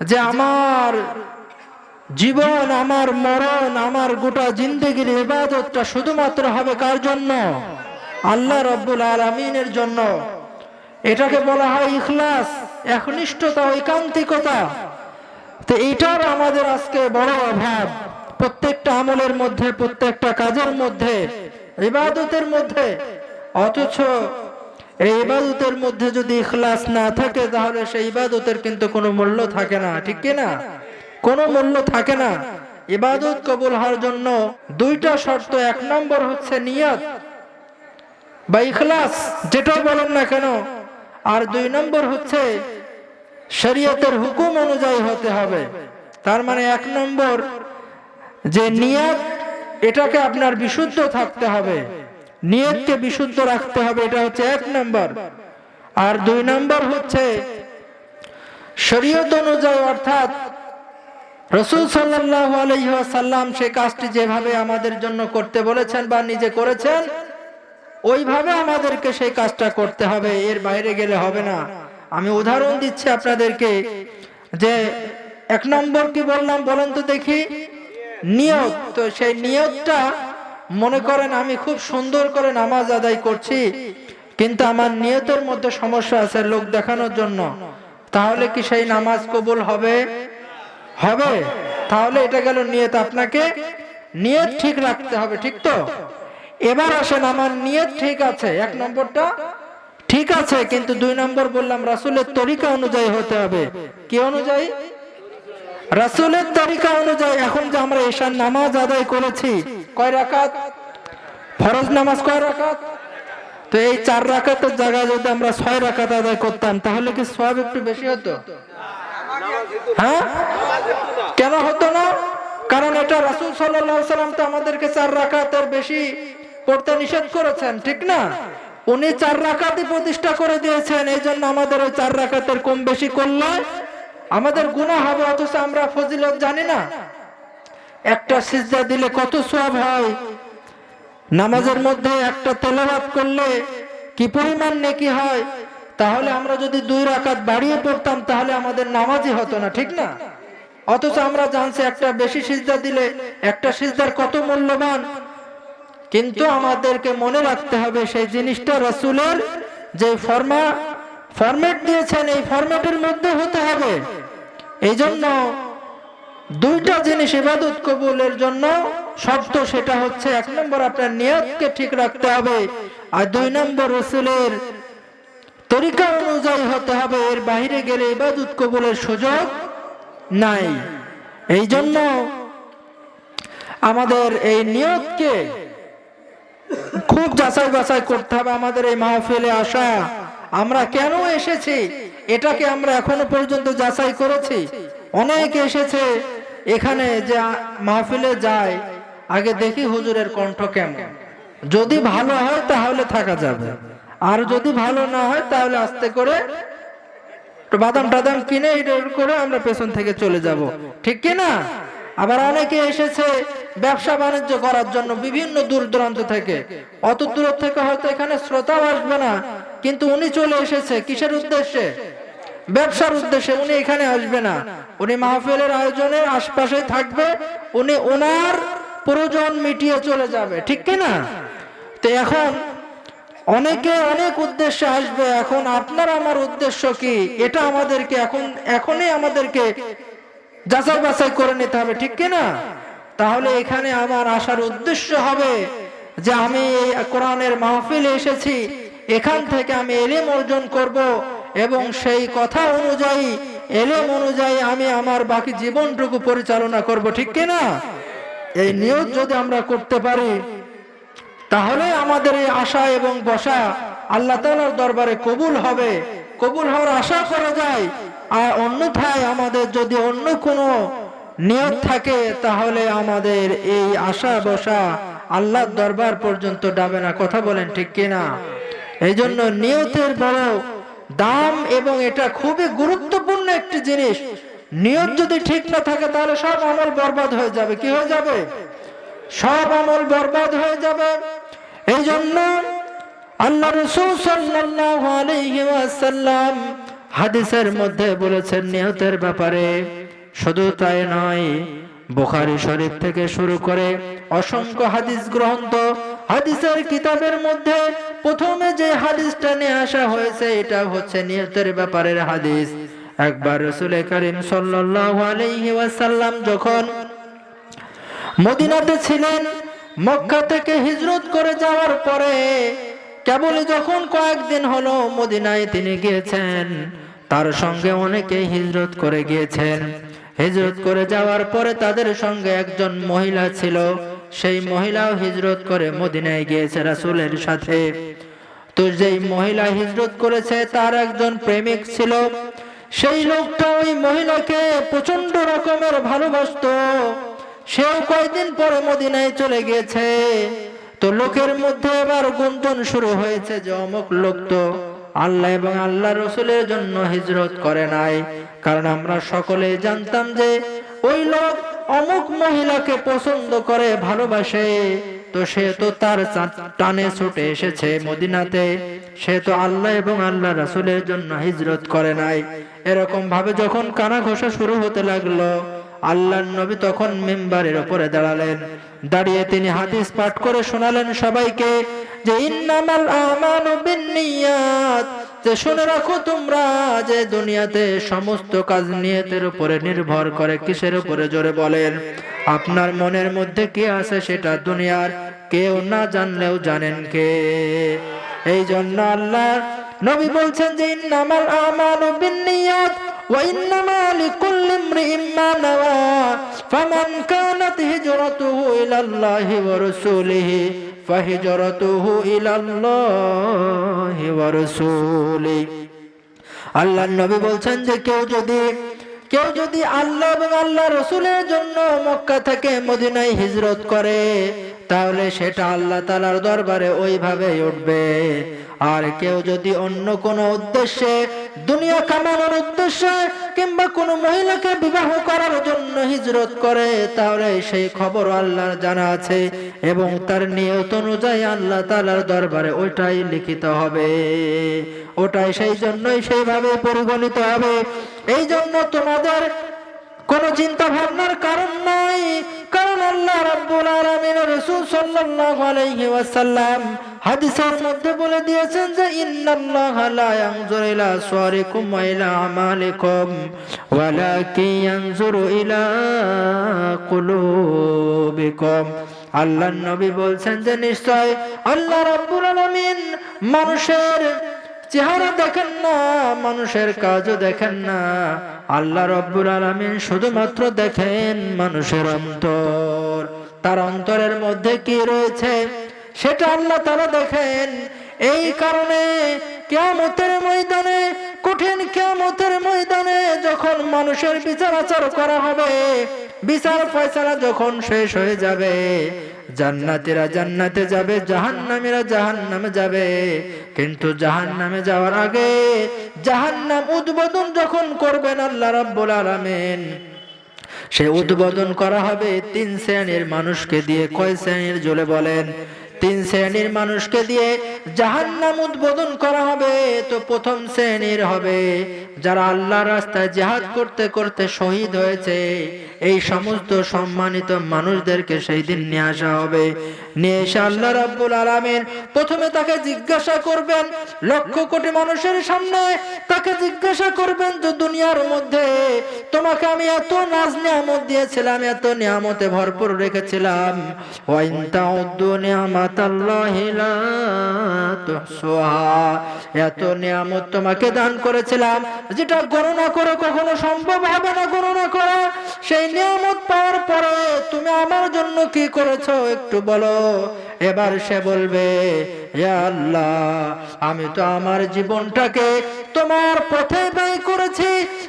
যে আমার জীবন, আমার মরণ, আমার গোটা জিন্দগির ইবাদতটা শুধুমাত্র হবে কার জন্য? আল্লাহ রব্বুল আলমিনের জন্য। এটাকে বলা হয় ইখলাস, একনিষ্ঠতা, ঐকান্তিকতা। তো এইটার আমাদের আজকে বড় অভাব। প্রত্যেকটা আমলের মধ্যে, প্রত্যেকটা কাজের মধ্যে, ইবাদতের মধ্যে, অথচ এই ইবাদতের মধ্যে যদি ইখলাস না থাকে, তাহলে সেই ইবাদতের কিন্তু কোনো মূল্য থাকে না, ঠিক কি না? কোনো মূল্য থাকে না। ইবাদত কবুল হওয়ার জন্য দুইটা শর্ত, এক নম্বর হচ্ছে নিয়াত বা ইখলাস, যেটা বলেন না কেন? আর দুই নম্বর হচ্ছে শরীয়তের হুকুম অনুযায়ী হতে হবে। তার মানে এক নম্বর যে নিয়াত, এটাকে আপনার বিশুদ্ধ থাকতে হবে। নিয়তকে বিশুদ্ধ রাখতে হবে, এটা হচ্ছে এক নম্বর। আর দুই নম্বর হচ্ছে, শরীয়ত অনুযায়ী, অর্থাৎ রসুল সাল্লাহ আলহাসাল্লাম সে কাজটি যেভাবে আমাদের জন্য করতে বলেছেন বা নিজে করেছেন, ওইভাবে আমাদেরকে সেই কাজটা করতে হবে, এর বাইরে গেলে হবে না। আমি উদাহরণ দিচ্ছি আপনাদেরকে যে, এক নম্বর কি বললাম বলেন তো দেখি? নিয়ত। তো সেই নিয়তটা মনে করেন আমি খুব সুন্দর করে নামাজ আদায় করছি, কিন্তু আমার নিয়তের মধ্যে সমস্যা আছে লোক দেখানোর জন্য। তাহলে কি সেই নামাজ কবুল হবে? হবে। তাহলে এটা গেল নিয়ত আপনাকে। নিয়ত ঠিক রাখতে হবে, ঠিক তো? এবার আসেন, আমার নিয়ত ঠিক আছে। এক নম্বরটা, ঠিক আছে, কিন্তু দুই নম্বর বললাম, রাসুলের তরিকা অনুযায়ী হতে হবে। কি অনুযায়ী? রাসুলের তরিকা অনুযায়ী। এখন যে আমরা এশার নামাজ আদায় করেছি কয় রাকাত? ফরজ নামাজ কয় রাকাত? তো এই চার রাকাতের জায়গায় যদি আমরা ছয় রাকাত আদায় করতাম, তাহলে কি সব একটু বেশি হতো? হ্যাঁ? কেন হতো না? কারণ এটা রাসুল সাল্লাম তো আমাদেরকে চার রাকাতের বেশি পড়তে নিষেধ করেছেন, ঠিক না? উনি চার রাকাতই প্রতিষ্ঠা করে দিয়েছেন এই জন্য আমাদের ওই চার রাকাতের কম বেশি করলে আমাদের গুণা হবে, অথচ আমরা ফজিলত জানি না। একটা সিজদা দিলে কত সব হয়? নামাজের মধ্যে একটা তেলাবাদ করলে কি পরিমাণ নেকি হয়? তাহলে আমরা যদি দুই রাকাত বাড়িয়ে পড়তাম, তাহলে আমাদের নামাজই হতো না, ঠিক না? অথচ আমরা জানছি একটা বেশি সিজদা দিলে একটা সিজদার কত মূল্যবান। কিন্তু আমাদেরকে মনে রাখতে হবে, সেই জিনিসটা রসুলের যে ফর্মা, ফরম্যাট দিয়েছেন, এই ফরম্যাটের মধ্যে হতে হবে। এই জন্য দুইটা জিনিস ইবাদত কবুলের জন্য শর্ত সেটা হচ্ছে এক নম্বর আপনার নিয়তকে ঠিক রাখতে হবে, আর দুই নম্বর রসুলের তরিকা অনুযায়ী হতে হবে, এর বাইরে গেলে ইবাদত কবুলের সুযোগ নাই। এই জন্য আমাদের এই নিয়তকে খুব যাচাই বাছাই করতে হবে আমাদের এই মাহফিলে আসা। আমরা কেন এসেছি? এটাকে আমরা এখনও পর্যন্ত যাচাই করেছি। অনেক এসেছে। এখানে যে মাহফিলে যায়, আগে দেখি হুজুরের কণ্ঠ কেমন। যদি ভালো হয় তাহলে থাকা যাবে। আর যদি ভালো না হয় তাহলে আস্তে করে বাদাম টাদাম কিনে করে আমরা পেছন থেকে চলে যাব। ঠিক কি না? আবার অনেকে এসেছে ব্যবসা বাণিজ্য করার জন্য বিভিন্ন দূর দূরান্ত থেকে। অত দূর থেকে হয়তো এখানে শ্রোতাও আসবে না, কিন্তু উনি চলে এসেছে। কিসের উদ্দেশ্যে? ব্যবসার উদ্দেশ্যে উনি এখানে আসবে না। উনি মাহফিলের আয়োজনের আশপাশে থাকবে। উনি ওনার প্রয়োজন মিটিয়ে চলে যাবে। ঠিক না তো এখন অনেকে অনেক উদ্দেশ্যে আসবে। এখন আপনার আমার উদ্দেশ্য কি? এটা আমাদেরকে এখন, এখনই আমাদেরকে যাচাই বাছাই করে নিতে হবে। ঠিক না তাহলে এখানে আমার আসার উদ্দেশ্য হবে যে আমি কোরআনের মাহফিলে এসেছি। এখান থেকে আমি এলেম অর্জন করব। এবং সেই কথা অনুযায়ী, এলেম অনুযায়ী আমি আমার বাকি জীবনটুকু পরিচালনা করব, ঠিক কি না এই নিয়োগ যদি আমরা করতে পারি, তাহলে আমাদের এই আশা এবং বসা আল্লাহ তালার দরবারে কবুল হবে। কবুল হওয়ার আশা করা যায়। আর অন্যথায় আমাদের যদি অন্য কোনো নিয়ত থাকে, তাহলে আমাদের এই আশা বসা আল্লাহর দরবার পর্যন্ত ডাবে না। কথা বলেন ঠিক কিনা? এই জন্য নিয়তের বড় দাম এবং এটা খুবই গুরুত্বপূর্ণ একটি জিনিস। নিয়ত যদি ঠিক না থাকে, তাহলে সব আমল বরবাদ হয়ে যাবে। কি হয়ে যাবে? সব আমল বরবাদ হয়ে যাবে। এই জন্য আল্লাহ রসুল সাল্লাল্লাহু আলাইহি ওয়াসাল্লাম হাদিসের মধ্যে বলেছেন নিহতের ব্যাপারে। শুধু তাই নয়, বুখারী শরীফ থেকে শুরু করে অসংখ্য হাদিস গ্রন্থ, হাদিসের কিতাবের মধ্যে প্রথমে যে হাদিসটা নিয়ে আসা হয়েছে, এটা হচ্ছে নিয়তের ব্যাপারের হাদিস। একবার রসুল করিম ওয়াসাল্লাম যখন মদিনাতে ছিলেন, মক্কা থেকে হিজরত করে যাওয়ার পরে, কেবল যখন কয়েকদিন হলো মদিনায় তিনি গিয়েছেন, তার সঙ্গে অনেকে হিজরত করে গিয়েছেন। হিজরত করে যাওয়ার পরে তাদের সঙ্গে একজন মহিলা ছিল। সেই মহিলাও হিজরত করে মদিনায় গিয়েছে রাসুলের সাথে। তো যেই মহিলা হিজরত করেছে, তার একজন প্রেমিক ছিল। সেই লোকটা ওই মহিলাকে প্রচণ্ড রকমের ভালোবাসতো। সেও কয়েকদিন পরে মদিনায় চলে গিয়েছে। তো লোকের মধ্যে এবার গুঞ্জন শুরু হয়েছে যে অমুক লোক তো আল্লাহ এবং আল্লাহ রসুলের জন্য হিজরত করে নাই। কারণ আমরা সকলে জানতাম যে ওই লোক অমুক মহিলাকে পছন্দ করে, ভালোবাসে, তো সে তো তার টানে ছুটে এসেছে মদিনাতে। সে তো আল্লাহ এবং আল্লাহ রাসুলের জন্য হিজরত করে নাই। এরকম ভাবে যখন কানা ঘোষা শুরু হতে লাগল আল্লাহ নবী তখন মেম্বারের উপরে দাঁড়ালেন। দাঁড়িয়ে তিনি হাদিস পাঠ করে শোনালেন সবাইকে যে, ইন্নামাল আমানু বিন্নিয়াত তো শুনে রাখো তোমরা যে দুনিয়াতে সমস্ত কাজ নিয়তের উপরে নির্ভর করে, কিসের উপরে জোরে বলেন? আপনার মনের মধ্যে কি আছে সেটা দুনিয়ার কেউ না জানলেও জানেন কে? এই জন্য আল্লাহ নবী বলছেন যে, ইন্নামাল আমালু বিন্নিয়াত ওয়া ইন্নামা লিকুল্লি ইমরিইন মা নাওয়া। ফামান কানাত হিজরাতুহু ইলাল্লাহি ওয়া রাসূলিহি ফাহিজরতুহু ইলাল্লাহি ওয়া রাসূলি। আল্লাহর নবী বলছেন যে কেউ যদি কেউ যদি আল্লাহ এবং আল্লাহ রসুলের জন্য মক্কা থেকে মদিনায় হিজরত করে, তাহলে সেটা আল্লাহ তালার দরবারে ওইভাবে উঠবে। আর কেউ যদি অন্য কোনো উদ্দেশ্যে, দুনিয়া কামানোর উদ্দেশ্যে কিংবা কোনো মহিলাকে বিবাহ করার জন্য হিজরত করে, তাহলে সেই খবর আল্লাহর জানা আছে এবং তার নিয়ত অনুযায়ী আল্লাহ তালার দরবারে ওইটাই লিখিত হবে। ওটাই সেই জন্যই সেইভাবে পরিগণিত হবে। এই জন্য তোমাদের কোন চিন্তা ভাবনার কারণ নাই। কারণ আল্লাহ রাব্বুল আলামিন রাসূল সাল্লাল্লাহু আলাইহি ওয়াসাল্লাম হাদিসের মধ্যে বলে দিয়েছেন যে, ইন্নাল্লাহা লা ইয়ানজুরু ইলা সুওয়ারিকুম ওয়া ইলা আমালিকুম, ওয়ালাকিন ইয়ানজুরু ইলা কুলুবিকুম। আল্লাহর নবী বলছেন যে, নিশ্চয় আল্লাহ রাব্বুল আলামিন মানুষের চেহারা দেখেন না, মানুষের কাজও দেখেন না। আল্লাহ রব্বুল আলামিন শুধুমাত্র দেখেন মানুষের অন্তর। তার অন্তরের মধ্যে কি রয়েছে, সেটা আল্লাহ তারা দেখেন। এই কারণে কেয়ামতের ময়দানে, কঠিন কেয়ামতের ময়দানে যখন মানুষের বিচার আচার করা হবে, বিচার ফয়সালা যখন শেষ হয়ে যাবে জান্নাতীরা জান্নাতে যাবে, জাহান্নামীরা জাহান্নামে যাবে। কিন্তু জাহান্নামে যাওয়ার আগে জাহান্নাম উদ্বোধন যখন করবেন আল্লাহ রাব্বুল আলামিন, সে উদ্বোধন করা হবে তিন শ্রেণির মানুষকে দিয়ে। কয় শ্রেণির? জলে বলেন। তিন শ্রেণির মানুষকে দিয়ে জাহান্নাম উদ্বোধন করা হবে, তো প্রথম শ্রেণির হবে। যারা আল্লাহ রাস্তায় জেহাদ করতে করতে শহীদ হয়েছে, এই সমস্ত সম্মানিত মানুষদেরকে সেই দিন নিয়ে আসা হবে। এত ভরপুর রেখেছিলাম। এত নিয়ামত তোমাকে দান করেছিলাম, যেটা গণনা করে কখনো সম্ভব হবে না, গণনা করা। সেই তুমি আমার জন্য কি করেছ একটু বলো। এবার সে বলবে আল্লাহ, আমি তো আমার জীবনটাকে তোমার পথে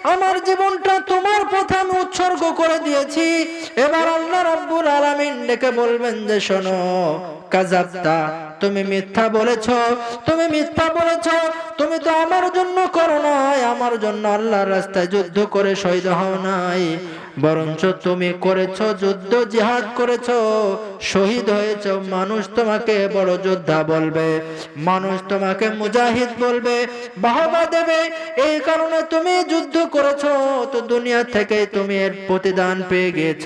আমার জীবনটা তোমার পথে আমি উৎসর্গ করে দিয়েছি। এবার আল্লাহ রব্বুল আলামিন ডেকে বলবেন যে, শোনো কাজাবতা তুমি মিথ্যা বলেছ, তুমি মিথ্যা বলেছ, তুমি তো আমার জন্য করো নাই, আমার জন্য আল্লাহর রাস্তায় যুদ্ধ করে শহীদ হও নাই। বরঞ্চ তুমি করেছ যুদ্ধ, জিহাদ করেছ, শহীদ হয়েছ, মানুষ তোমাকে বড় যোদ্ধা বলবে, মানুষ তোমাকে মুজাহিদ বলবে, বাহবা দেবে। এই কারণে তুমি যুদ্ধ করেছ, তো দুনিয়া থেকে তুমি এর প্রতিদান পেয়ে গিয়েছ।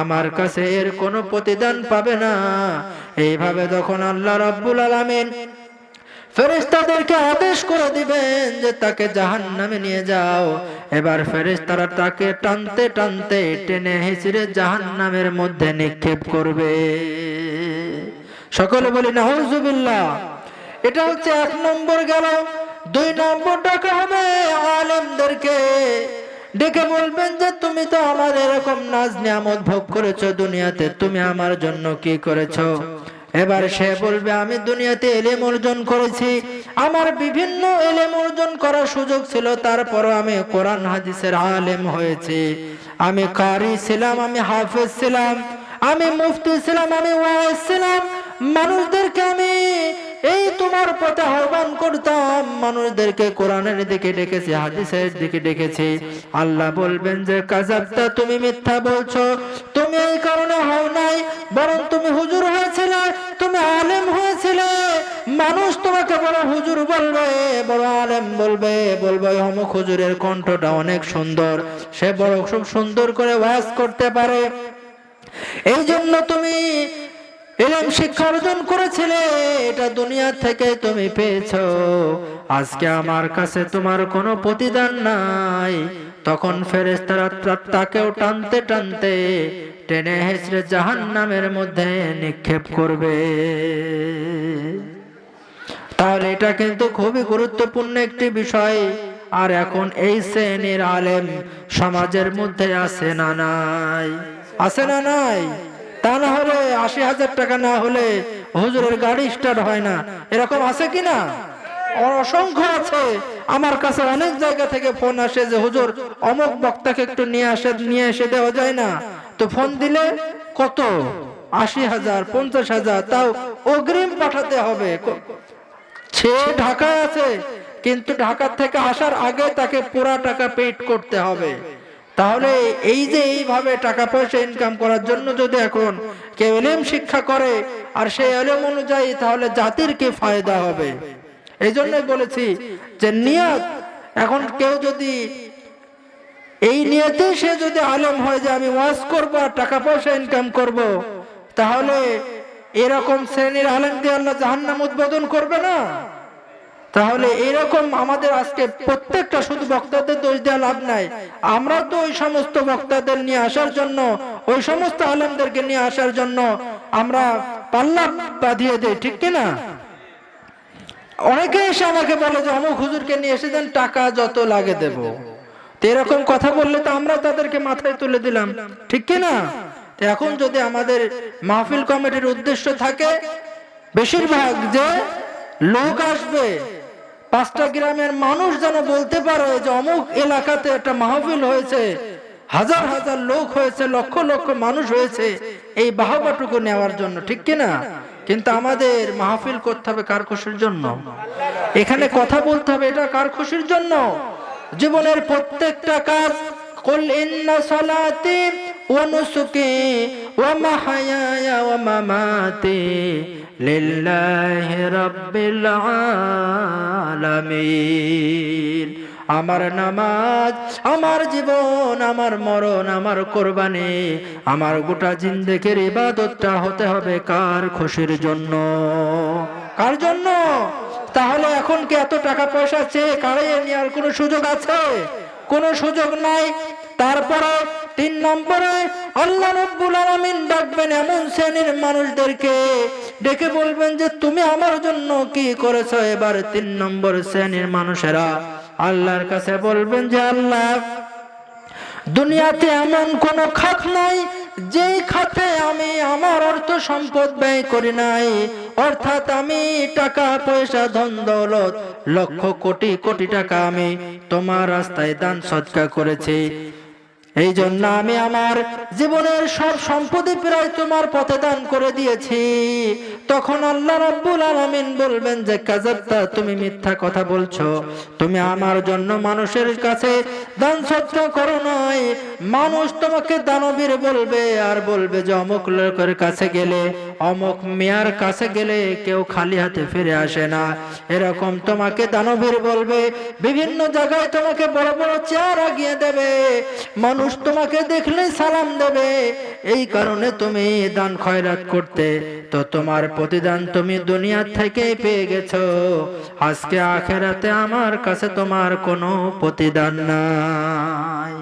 আমার কাছে এর কোনো প্রতিদান পাবে না। এইভাবে তখন আল্লাহ রাব্বুল আলামিন ফেরেশতাদেরকে আদেশ করে দিবেন যে তাকে জাহান নামে নিয়ে যাও, এবার ফেরেশতারা তাকে টানতে টানতে টেনে হিচড়ে জাহান নামের মধ্যে নিক্ষেপ করবে। সকলে বলি, নাউজুবিল্লাহ। এটা হচ্ছে এক নম্বর গেল। দুই নম্বর ডাকা হবে আলেমদেরকে। ডেকে বলবেন যে, তুমি তো আমার এরকম নাজ নিয়ামত ভোগ করেছ দুনিয়াতে, তুমি আমার জন্য কি করেছ? এবার সে বলবে, আমি দুনিয়াতে এলেম অর্জন করেছি। আমার বিভিন্ন এলেম অর্জন করার সুযোগ ছিল, তারপরও আমি কোরআন হাদিসের আলেম হয়েছি। আমি কারি ছিলাম, আমি হাফেজ ছিলাম, আমি মুফতি ছিলাম, আমি ওয়াইজ ছিলাম। মানুষদেরকে আমি এই তোমার পথে আহ্বান করতাম, মানুষদেরকে কোরআনের দিকে ডেকেছি, হাদিসের দিকে ডেকেছি। আল্লাহ বলবেন যে, কাজাবটা তুমি মিথ্যা বলছো, তুমি এই কারণে হও নাই, বরং তুমি হুজুর হয়েছিলে, তুমি আলেম হয়েছিলে। মানুষ তোমাকে বড় হুজুর বলবে, বড় আলেম বলবে বলবে অমুক হুজুরের কণ্ঠটা অনেক সুন্দর, সে বড় খুব সুন্দর করে ওয়াজ করতে পারে। এই জন্য তুমি এরম শিক্ষা অর্জন করেছিলে, এটা দুনিয়া থেকে তুমি পেয়েছ। আজকে আমার কাছে তোমার কোনো প্রতিদান নাই। তখন ফেরেস্তারা তাকেও টানতে টানতে টেনে হেসড়ে জাহান নামের মধ্যে নিক্ষেপ করবে। তাহলে এটা কিন্তু খুবই গুরুত্বপূর্ণ একটি বিষয়। আর এখন এই শ্রেণির আলেম সমাজের মধ্যে আছে না নাই? আছে না নাই? তা না হলে আশি হাজার টাকা না হলে হুজুরের গাড়ি স্টার্ট হয় না। এরকম আছে কি না? অসংখ্য আছে। আমার কাছে অনেক জায়গা থেকে ফোন আসে যে, হুজুর, অমুক বক্তাকে একটু নিয়ে আসে, নিয়ে এসে দেওয়া যায় না। তো ফোন দিলে কত? আশি হাজার, পঞ্চাশ হাজার, তাও অগ্রিম পাঠাতে হবে। সে ঢাকায় আছে, কিন্তু ঢাকার থেকে আসার আগে তাকে পুরা টাকা পেড করতে হবে। তাহলে এই যে এইভাবে টাকা পয়সা ইনকাম করার জন্য যদি এখন কেউ এলেম শিক্ষা করে, আর সেই এলেম অনুযায়ী তাহলে জাতির কি ফায়দা হবে? এই জন্যই বলেছি যে নিয়ত, এখন কেউ যদি এই নিয়তে সে যদি আলেম হয় যে আমি ওয়াজ করব আর টাকা পয়সা ইনকাম করব, তাহলে এরকম শ্রেণির আলেম দিয়ে আল্লাহ জাহান্নাম উদ্বোধন করবে না? তাহলে এরকম আমাদের আজকে প্রত্যেকটা শুধু বক্তাদের দোষ দেওয়া লাভ নাই। আমরা তো ওই সমস্ত বক্তাদের নিয়ে আসার জন্য, ওই সমস্ত আলেমদেরকে নিয়ে আসার জন্য আমরা পাল্লা বাঁধিয়ে দেই, ঠিক কিনা অনেকে এসে আমাকে বলে যে, অমুক হুজুরকে নিয়ে এসে দেন, টাকা যত লাগে দেব। এরকম কথা বললে তো আমরা তাদেরকে মাথায় তুলে দিলাম, ঠিক কিনা এখন যদি আমাদের মাহফিল কমিটির উদ্দেশ্য থাকে, বেশিরভাগ যে লোক আসবে পাঁচটা গ্রামের মানুষ যেন বলতে পারে যে অমুক এলাকাতে একটা মাহফিল হয়েছে। হাজার হাজার লোক হয়েছে, লক্ষ লক্ষ মানুষ হয়েছে। এই বাহবাটুকু নেওয়ার জন্য, ঠিক কিনা? কিন্তু আমাদের মাহফিল করতে হবে কার খুশির জন্য? এখানে কথা বলতে হবে, এটা কার খুশির জন্য? জীবনের প্রত্যেকটা কাজ, কল ইন্না ونسكي ومحياي ومماتي لله رب العالمين আমার নামাজ আমার জীবন আমার মরণ আমার কোরবানি আমার গোটা জিন্দেকের ইবাদতটা হতে হবে কার খুশির জন্য কার জন্য তাহলে এখন কি এত টাকা পয়সা চেয়ে কাড়িয়ে নেওয়ার কোনো সুযোগ আছে কোনো সুযোগ নাই তারপরে তিন নম্বরে, আল্লাহ রব্বুল আলামিন ডাকবেন এমন শ্রেণির মানুষদেরকে ডেকে বলবেন যে, তুমি আমার জন্য কি করেছ? এবার তিন নম্বর শ্রেণির মানুষেরা আল্লাহর কাছে বলবেন যে, আল্লাহ, দুনিয়াতে এমন কোন খাত নাই, যেই খাতে আমি আমার অর্থ সম্পদ ব্যয় করি নাই। অর্থাৎ আমি টাকা, পয়সা, ধন, দৌলত, লক্ষ, কোটি কোটি টাকা আমি তোমার রাস্তায় দান সৎকা করেছি। এই জন্য আমি আমার জীবনের সব সম্পত্তি প্রায় তোমার পথে দান করে দিয়েছি। তখন আল্লাহ রাব্বুল আলামিন বলবেন যে, কাজাবতা, তুমি মিথ্যা কথা বলছো। তুমি আমার জন্য মানুষের কাছে দান সত্য করো নয় মানুষ তোমাকে দানবীর বলবে আর বলবে যে, অমুক লোকের কাছে গেলে অমুক মেয়ার কাছে গেলে কেউ খালি হাতে ফিরে আসে না। এরকম তোমাকে দানবীর বলবে, বিভিন্ন জায়গায় তোমাকে বড় বড় চেয়ার আগিয়ে দেবে। মানুষ তোমাকে দেখলে সালাম দেবে। এই কারণে তুমি দান খয়রাত করতে, তো তোমার প্রতিদান তুমি দুনিয়া থেকেই পেয়ে গেছো। আজকে আখেরাতে আমার কাছে তোমার কোনো প্রতিদান নাই।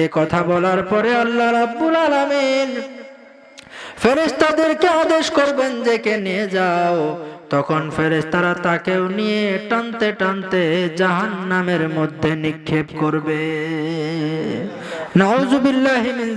এই কথা বলার পরে আল্লাহ রাব্বুল আলামিন ফেরেশতাদেরকে আদেশ করবেন যে কে নিয়ে যাও। তখন ফেরেশতারা তাকেও নিয়ে টানতে টানতে জাহান নামের মধ্যে নিক্ষেপ করবে। নাউজুবিল্লাহি মিন